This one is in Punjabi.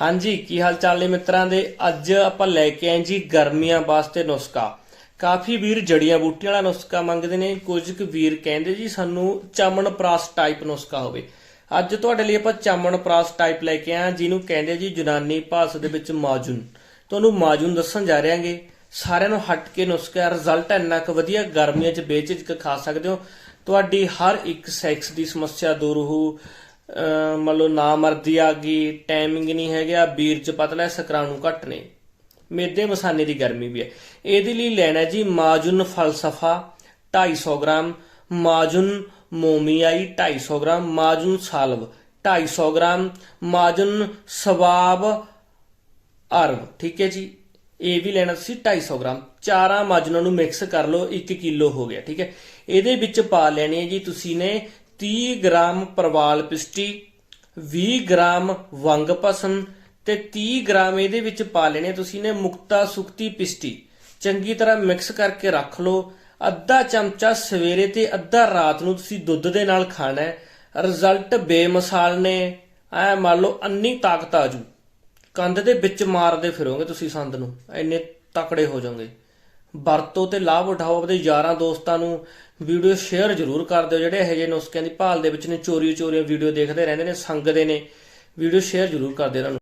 ਹਾਂਜੀ, ਕੀ ਹਾਲ ਚਾਲ ਨੇ ਮਿੱਤਰਾਂ ਦੇ? ਅੱਜ ਆਪਾਂ ਲੈ ਕੇ ਆਏ ਜੀ ਗਰਮੀਆਂ ਵਾਸਤੇ ਨੁਸਖਾ। ਕਾਫੀ ਵੀਰ ਜੜੀਆਂ ਬੂਟੀਆਂ ਵਾਲਾ ਨੁਸਖਾ ਮੰਗਦੇ ਨੇ। ਕੁਝ ਕੁ ਵੀਰ ਕਹਿੰਦੇ ਜੀ ਸਾਨੂੰ ਚਮਨਪ੍ਰਾਸ ਟਾਈਪ ਨੁਸਖਾ ਹੋਵੇ। ਅੱਜ ਤੁਹਾਡੇ ਲਈ ਆਪਾਂ ਚਮਨ ਪ੍ਰਾਸ ਟਾਈਪ ਲੈ ਕੇ ਆਏ। ਜਿਹਨੂੰ ਕਹਿੰਦੇ ਜੀ ਯੂਨਾਨੀ ਭਾਸ਼ਾ ਦੇ ਵਿੱਚ ਮਾਜੂਨ। ਤੁਹਾਨੂੰ ਮਾਜੂਨ ਦੱਸਣ ਜਾ ਰਹੇ ਸਾਰਿਆਂ ਨੂੰ ਹਟ ਕੇ ਨੁਸਖਾ ਰਿਜ਼ਲਟ ਇੰਨਾ ਕੁ ਵਧੀਆ ਗਰਮੀਆਂ 'ਚ ਬੇਝਿਜਕ ਖਾ ਸਕਦੇ ਹੋ। ਤੁਹਾਡੀ ਹਰ ਇੱਕ ਸੈਕਸ ਦੀ ਸਮੱਸਿਆ ਦੂਰ ਹੋ ਮੰਨ ਲਓ ਨਾ ਮਰਦੀ ਆ ਗਈ ਟਾਈਮਿੰਗ ਨਹੀਂ ਹੈਗਾ ਵੀਰ ਚ ਪਤਲਾ ਸਕਰਾਣੂ ਘੱਟ ਨੇ। ਮੇਦੇ ਮਸਾਨੇ ਦੀ ਗਰਮੀ ਵੀ ਹੈ। ਇਹਦੇ ਲਈ ਲੈਣਾ ਜੀ ਮਾਜੁਨ ਫਲਸਫਾ 250 ਗ੍ਰਾਮ, ਮਾਜੁਨ ਮੋਮੀਆਈ 250 ਗ੍ਰਾਮ, ਮਾਜੁਨ ਸਾਲਵ 250 ਗ੍ਰਾਮ, ਮਾਜੁਨ ਸਵਾਬ ਅਰਬ ਠੀਕ ਹੈ ਜੀ? ਇਹ ਵੀ ਲੈਣਾ ਤੁਸੀਂ 250 ਗ੍ਰਾਮ। ਚਾਰਾਂ ਮਾਜਨਾਂ ਨੂੰ ਮਿਕਸ ਕਰ ਲਓ 1 ਕਿਲੋ ਹੋ ਗਿਆ। ਠੀਕ ਹੈ? ਇਹਦੇ ਵਿੱਚ ਪਾ ਲੈਣੀ ਹੈ ਜੀ ਤੁਸੀਂ ਨੇ 30 ਗ੍ਰਾਮ ਪਰਵਾਲ ਪਿਸਟੀ 20 ਗ੍ਰਾਮ ਵੰਗ ਪਸਨ ਤੇ 30 ਗ੍ਰਾਮ ਇਹਦੇ ਵਿੱਚ ਪਾ ਲੈਣੇ ਤੁਸੀਂ ਨੇ ਮੁਕਤਾ ਸੁਕਤੀ ਪਿਸਟੀ। ਚੰਗੀ ਤਰ੍ਹਾਂ ਮਿਕਸ ਕਰਕੇ ਰੱਖ ਲਓ। ਅੱਧਾ ਚਮਚਾ ਸਵੇਰੇ ਤੇ ਅੱਧਾ ਰਾਤ ਨੂੰ ਤੁਸੀਂ ਦੁੱਧ ਦੇ ਨਾਲ ਖਾਣਾ ਹੈ। ਰਿਜ਼ਲਟ ਬੇਮਿਸਾਲ ਨੇ। ਐ ਮੰਨ ਲਓ ਅੰਨੀ ਤਾਕਤ ਆਜੂ ਕੰਧ ਦੇ ਵਿੱਚ ਮਾਰਦੇ ਫਿਰੋਗੇ ਤੁਸੀਂ ਸੰਦ ਨੂੰ। ਇੰਨੇ ਤਕੜੇ ਹੋ ਜਾਓਗੇ। ਵਰਤੋ ਤੇ ਲਾਭ ਉਠਾਓ ਆਪਣੇ ਯਾਰਾਂ ਦੋਸਤਾਂ ਨੂੰ। ਵੀਡੀਓ ਸ਼ੇਅਰ ਜ਼ਰੂਰ ਕਰ ਦਿਓ। ਜਿਹੜੇ ਇਹੋ ਜਿਹੇ ਨੁਸਖਿਆਂ ਦੀ ਭਾਲ ਦੇ ਵਿੱਚ ਨੇ ਚੋਰੀ ਚੋਰੀਆਂ ਵੀਡੀਓ ਦੇਖਦੇ ਰਹਿੰਦੇ ਨੇ, ਸੰਗਦੇ ਨੇ। ਵੀਡੀਓ ਸ਼ੇਅਰ ਜ਼ਰੂਰ ਕਰ ਦਿਓ ਇਹਨਾਂ ਨੂੰ।